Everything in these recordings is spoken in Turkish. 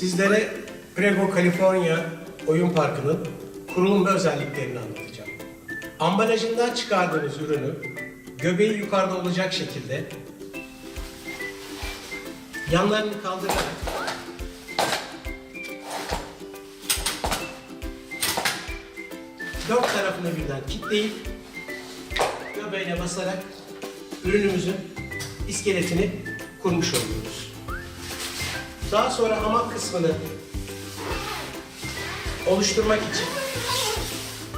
Sizlere Prego California Oyun Parkı'nın kurulum ve özelliklerini anlatacağım. Ambalajından çıkardığınız ürünü göbeği yukarıda olacak şekilde yanlarını kaldırarak dört tarafını birden kilitleyip göbeğine basarak ürünümüzün iskeletini kurmuş oluyoruz. Daha sonra hamak kısmını oluşturmak için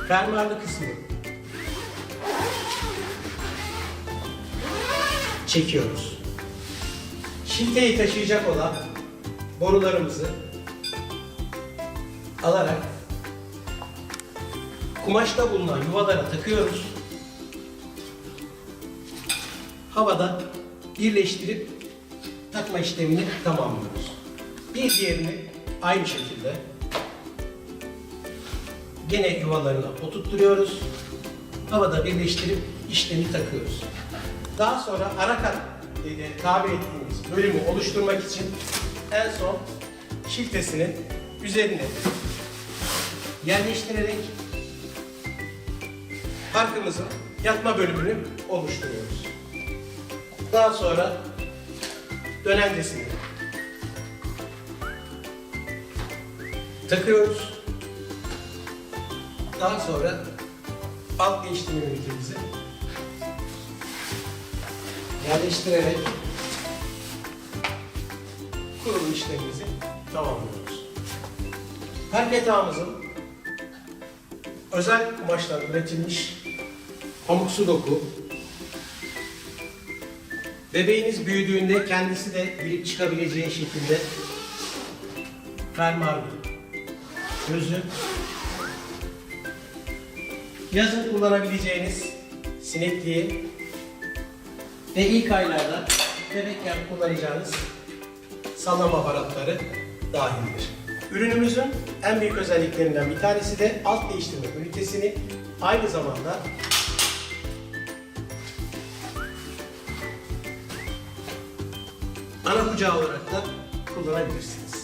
fermuarlı kısmı çekiyoruz. Şilteyi taşıyacak olan borularımızı alarak kumaşta bulunan yuvalara takıyoruz. Havada birleştirip takma işlemini tamamlıyoruz. Bir diğerini aynı şekilde gene yuvalarına oturtturuyoruz. Havada birleştirip işlemi takıyoruz. Daha sonra ara kat diye tabir ettiğimiz bölümü oluşturmak için en son şiltesinin üzerine yerleştirerek parkımızın yatma bölümünü oluşturuyoruz. Daha sonra dönencesini takıyoruz. Daha sonra alt değiştirme ünitemizi yerleştirerek kurulum işlemimizi tamamlıyoruz. Park yatağımızın özel kumaştan üretilmiş pamuksu doku bebeğiniz büyüdüğünde kendisi de girip çıkabileceği şekilde fermuar gözü yazın kullanabileceğiniz sinekliği ve ilk aylarda bebekken kullanacağınız sallama aparatları dahildir. Ürünümüzün en büyük özelliklerinden bir tanesi de alt değiştirme ünitesini aynı zamanda ana kucağı olarak da kullanabilirsiniz.